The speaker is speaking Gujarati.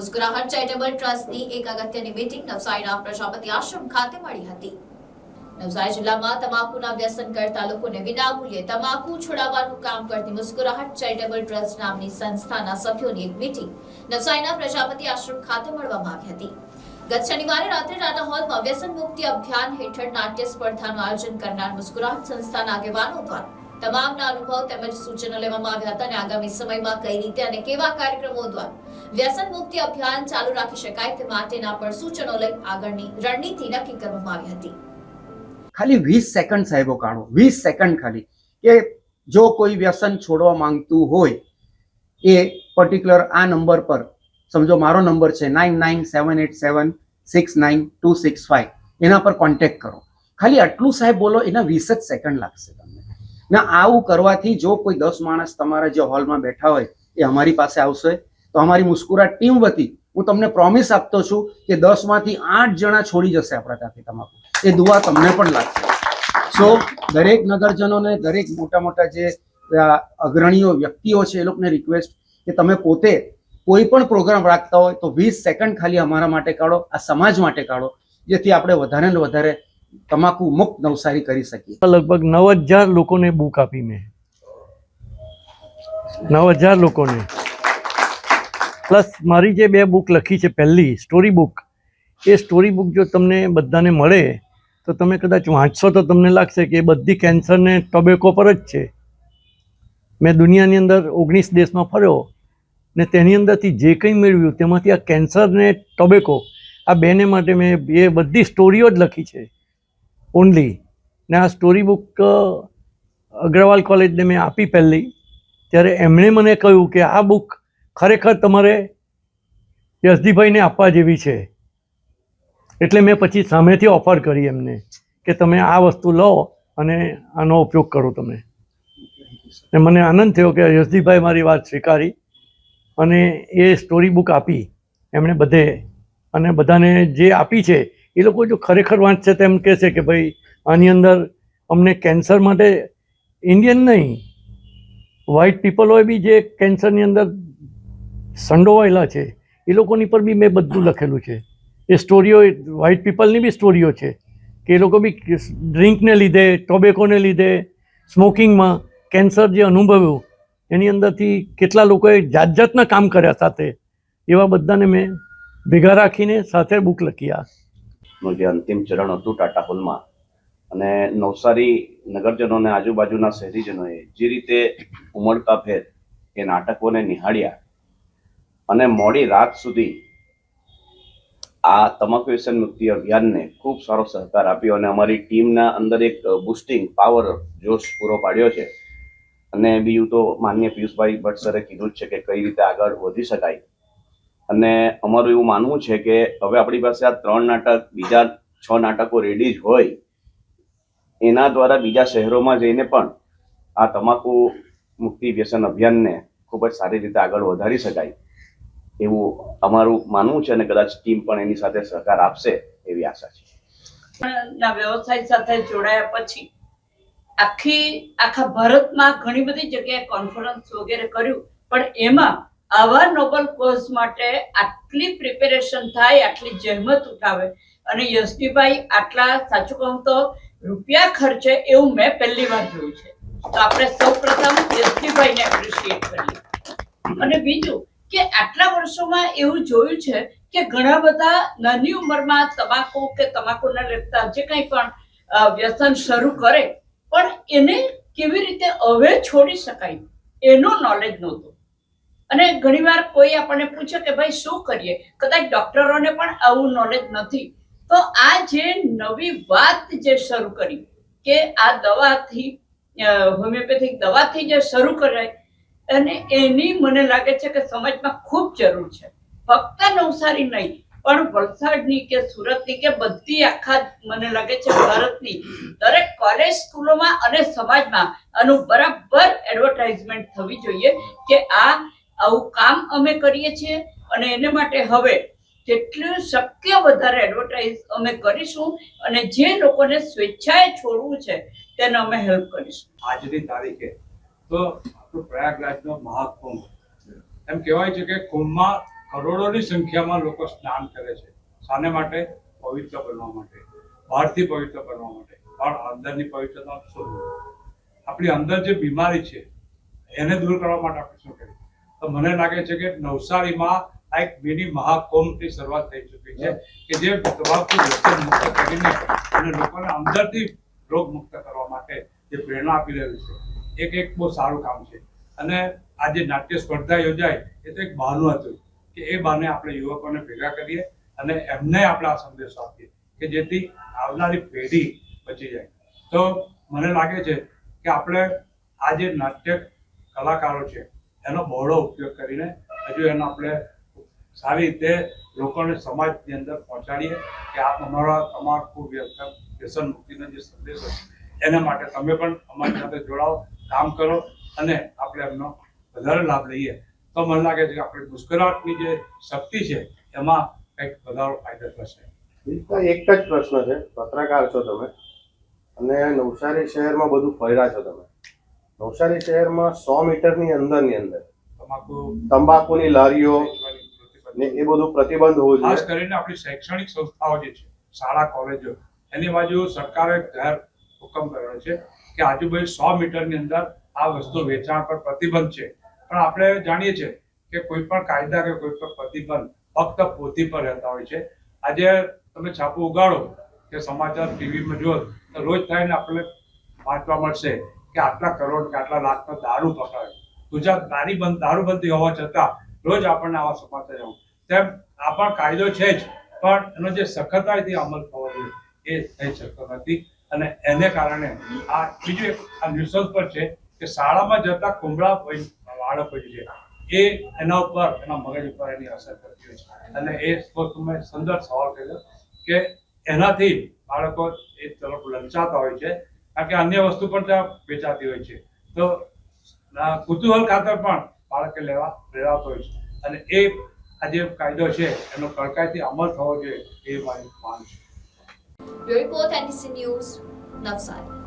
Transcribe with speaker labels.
Speaker 1: મુસ્કુરાહટ ચેરિટેબલ ટ્રસ્ટની એક અગત્યની મીટિંગ નવસારીના પ્રજાપતિ આશ્રમ ખાતે મળી હતી. નવસારી જિલ્લામાં તમાકુના વ્યસન કરતા લોકોને વિનામૂલ્યે તમાકુ છોડાવવાનું કામ કરતી મુસ્કુરાહટ ચેરિટેબલ ટ્રસ્ટ નામની સંસ્થાના સભ્યોની એક મીટિંગ નવસારીના પ્રજાપતિ આશ્રમ ખાતે મળવામાં આવી હતી. ગત શનિવારે રાત્રે ટાટા હોલમાં વ્યસન મુક્તિ અભિયાન હેઠળ નાટ્ય સ્પર્ધાનું આયોજન કરનાર મુસ્કુરાહટ સંસ્થાના આગેવાનો દ્વારા તમામના અનુભવ તેમજ સૂચનો લેવામાં આવ્યા હતા અને આગામી સમયમાં કઈ રીતે અને કેવા કાર્યક્રમો દ્વારા વ્યસન મુક્તિ અભિયાન ચાલુ રાખી શકાય તે માટેના પણ સૂચનો લઈ આગળની રણનીતિ નક્કી કરવામાં આવી હતી.
Speaker 2: ખાલી વીસ સેકન્ડ સાહેબો કાઢો. વીસ સેકન્ડ ખાલી. કે જો કોઈ વ્યસન છોડવા માંગતું હોય, એ પર્ટિક્યુલર આ નંબર પર, સમજો મારો નંબર છે nine nine seven eight seven six nine two six five એના પર કોન્ટેક્ટ કરો. ખાલી આટલું સાહેબ બોલો, એના વીસ જ સેકન્ડ લાગશે તમને. ના, આવું કરવાથી જો કોઈ દસ માણસ તમારા જે હોલમાં બેઠા હોય, એ અમારી પાસે આવશે, તો અમારી મુસ્કુરાટ ટીમ વતી હું તમને પ્રોમિસ આપતો છું કે દસમાંથી આઠ જણા છોડી જશે આપણા ત્યાંથી તમાકુ. એ દુઆ તમને પણ લાગશે. સો દરેક નગરજનોને, દરેક મોટા મોટા જે અગ્રણીઓ વ્યક્તિઓ છે, એ લોકોને રિક્વેસ્ટ કે તમે પોતે કોઈ પણ પ્રોગ્રામ રાખતા હોય તો વીસ સેકન્ડ ખાલી અમારા માટે કાઢો, આ સમાજ માટે કાઢો, જેથી આપણે વધારે ને વધારે તમાકુ મુક્ત નવસારી કરી શકીએ.
Speaker 3: લગભગ નવ હજાર લોકોને બુક આપી મેં નવ હજાર લોકોને. પ્લસ મારી જે બે બુક લખી છે પહેલી, સ્ટોરી બુક, એ સ્ટોરી બુક જો તમને બધાને મળે, તો તમે કદાચ વાંચશો તો તમને લાગશે કે બધી કેન્સરને ટોબેકો પર જ છે. મેં દુનિયાની અંદર ઓગણીસ દેશમાં ફર્યો ને તેની અંદરથી જે કંઈ મેળવ્યું તેમાંથી આ કેન્સરને ટોબેકો આ બેને માટે મેં એ બધી સ્ટોરીઓ જ લખી છે. ઓનલી ને આ સ્ટોરી બુક અગ્રવાલ કોલેજને મેં આપી પહેલી. ત્યારે એમણે મને કહ્યું કે આ બુક ખરેખર તમારે યશદીભાઈને આપવા જેવી છે. એટલે મેં પછી સામેથી ઓફર કરી એમને કે તમે આ વસ્તુ લો અને આનો ઉપયોગ કરો તમે. ને મને આનંદ થયો કે યશદીભાઈ મારી વાત સ્વીકારી અને એ સ્ટોરી બુક આપી એમણે બધે અને બધાને જે આપી છે એ લોકો જો ખરેખર વાંચશે તેમ કહેશે કે ભાઈ, આની અંદર અમને કેન્સર માટે ઇન્ડિયન નહીં વ્હાઇટ પીપલોએ બી જે કેન્સરની અંદર સંડોવાયેલા છે, એ લોકોની પર બી મેં બધું લખેલું છે. એ સ્ટોરીઓ વ્હાઇટ પીપલની બી સ્ટોરીઓ છે, કે એ લોકો બી ડ્રિંકને લીધે ટોબેકોને લીધે સ્મોકિંગમાં કેન્સર જે અનુભવ્યું, એની અંદરથી કેટલા લોકોએ જાત જાતના કામ કર્યા સાથે, એવા બધાને મેં ભેગા રાખીને સાથે બુક લખી આ
Speaker 4: નું જે અંતિમ ચરણ હતું ટાટા હોલમાં. અને નવસારી નગરજનોને આજુબાજુના શહેરીજનોએ જે રીતે ઉમળકાભેર એ નાટકોને નિહાળ્યા અને મોડી રાત સુધી આ તમાકુ વ્યસન મુક્તિ અભિયાનને ખૂબ સારો સહકાર આપ્યો અને અમારી ટીમના અંદર એક બુસ્ટિંગ પાવર જોશ પૂરો પાડ્યો છે. અને બીજું તો માન્ય પિયુષભાઈ ભટ્ટ સરે કીધું જ છે કે કઈ રીતે આગળ વધી શકાય. અને અમારું એવું માનવું છે કે હવે આપણી પાસે આ ત્રણ નાટક, બીજા છ નાટકો રેડી જ હોય, એના દ્વારા બીજા શહેરોમાં જઈને પણ આ તમાકુ મુક્તિ વ્યસન અભિયાનને ખૂબ જ સારી રીતે આગળ વધારી શકાય એવું અમારું માનવું છે અને કદાચ ટીમ પણ એની સાથે સહકાર આપશે એવી આશા છે.
Speaker 5: ના, વ્યવસાય સાથે જોડાયા પછી આખી, આખા ભારતમાં ઘણી બધી જગ્યાએ કોન્ફરન્સ વગેરે કર્યું, પણ એમાં આવા નોબલ કોઝ માટે આટલી પ્રિપેરેશન થાય, આટલી જહેમત ઉઠાવે. અને યશવીભાઈ આટલા, સાચું કહું તો, રૂપિયા ખર્ચે એવું મેં પહેલી વાર જોયું છે. તો આપણે સૌ પ્રથમ યશવીભાઈને એપ્રિશિએટ કરીએ. અને બીજું કે આટલા વર્ષોમાં એવું જોયું છે કે ઘણા બધા નાની ઉંમરમાં તમાકુ કે તમાકુને લગતા જે કંઈ પણ વ્યસન શરૂ કરે, પણ એને કેવી રીતે હવે છોડી શકાય? એનું નોલેજ નહોતું. અને ઘણીવાર કોઈ આપણને પૂછે કે ભાઈ, શું કરીએ? કદાચ ડોક્ટરોને પણ આવું નોલેજ નથી. તો આ જે નવી વાત જે શરૂ કરી કે આ દવાથી હોમિયોપેથિક દવાથી જે શરૂ કરાય, અને એની મને લાગે છે કે સમાજમાં ખૂબ જરૂર છે. ફક્ત નવસારી નહીં, પણ વલસાડની કે સુરતની કે બધી આખા મને લાગે છે ભારતની, દરેક કોલેજ સ્કૂલોમાં અને સમાજમાં આનું બરાબર એડવર્ટાઇઝમેન્ટ થવી જોઈએ કે આ આવું કામ અમે કરીએ છીએ અને એને માટે હવે જેટલું શક્ય વધારે એડવર્ટાઇઝ અમે કરીશું અને જે લોકોને સ્વેચ્છાએ છોડવું છે, તેને અમે હેલ્પ કરીશું.
Speaker 6: આજની તારીખે તો આપણું પ્રયાગરાજનો મહાકુંભ એમ કહેવાય છે કે કુંભમાં કરોડોની સંખ્યામાં લોકો સ્નાન કરે છે. શાને માટે? પવિત્ર બનવા માટે. બહારથી પવિત્ર બનવા માટે. પણ અંદરની પવિત્રતા શું આપણી અંદર જે બીમારી છે, એને દૂર કરવા માટે આપણે શું કરીએ? તો મને લાગે છે કે નવસારીમાં આ એક મિની મહાકુંભની શરૂઆત થઈ ચૂકી છે, કે જે તમાકુ મુક્ત કરીને અને લોકોને અંદરથી રોગ મુક્ત કરવા માટે જે પ્રેરણા આપી રહ્યું છે, એક એક બહુ સારું કામ છે. અને આ જે નાટ્ય સ્પર્ધા યોજાય, એ તો એક બહાનું હતું, કે એ બહાને આપણે યુવકોને ભેગા કરીએ અને એમને આપણે આ સંદેશો આપીએ, કે જેથી આવનારી પેઢી બચી જાય. તો મને લાગે છે કે આપણે આ જે નાટ્ય કલાકારો છે એનો બહોળો ઉપયોગ કરીને હજુ એનો આપણે સારી રીતે લોકોને સમાજની અંદર પહોંચાડીએ કે આ તમારા તમાકુ વ્યસન મુક્તિનો જે સંદેશ એના માટે તમે પણ અમારી સાથે જોડાઓ, કામ કરો અને આપણે એમનો વધારે લાભ લઈએ. તો મને લાગે છે કે આપણી મુસ્કરાટની જે શક્તિ છે, એમાં કંઈક વધારો ફાયદો થશે.
Speaker 7: એક જ પ્રશ્ન છે, પત્રકાર છો તમે અને નવસારી શહેરમાં બધું ફર્યા છો તમે. નવસારી શહેરમાં સો મીટરની અંદરની અંદર તંબાકુની લારીઓ. ને એ બધું પ્રતિબંધ હોવું
Speaker 6: ખાસ કરીને આપણી શૈક્ષણિક સંસ્થાઓ જે છે શાળા કોલેજો એની બાજુ સરકારે જાહેર હુકમ કર્યો છે કે આજુબાજુ સો મીટરની અંદર આ વસ્તુ વેચાણ પર પ્રતિબંધ છે. પણ આપણે જાણીએ છીએ કે કોઈ પણ કાયદા કે કોઈ પણ પ્રતિબંધ ફક્ત પોથી પર રહેતા હોય છે. આજે તમે છાપું ઉગાડો કે સમાચાર ટીવીમાં જુઓ તો રોજ થઈને આપણે વાંચવા મળશે. કે આટલા કરોડ કે આટલા લાખનો દારૂ પકડાયો. ગુજરાત નાની બંધ દારૂબંધી હોવા છતાં રોજ આપણને આવા સમાચાર જાણ તેમ આ પણ કાયદો છે જ, પણ એનો જે સખતાઈથી અમલ થવો જોઈએ, એ થઈ શકતો નથી. અને એને કારણે આ બીજું એક, આ ન્યુસન્સ પર છે કે શાળામાં જતા વય- બાળકો જે એ એના ઉપર, એના મગજ ઉપર એની અસર કરતી હોય છે. અને એ મેં સુંદર સવાલ કર્યો કે એનાથી બાળકો એ તરફ લંચાતા હોય છે કે અન્ય વસ્તુ પણ ત્યાં વેચાતી હોય છે. તો કુતુહલ ખાતર પણ બાળકે લેવા પ્રેરાતો હોય છે. અને એ આ જે કાયદો છે, એનો કડકાઈથી અમલ થવો જોઈએ, એ મારી માંગ છે.
Speaker 1: નવસારી.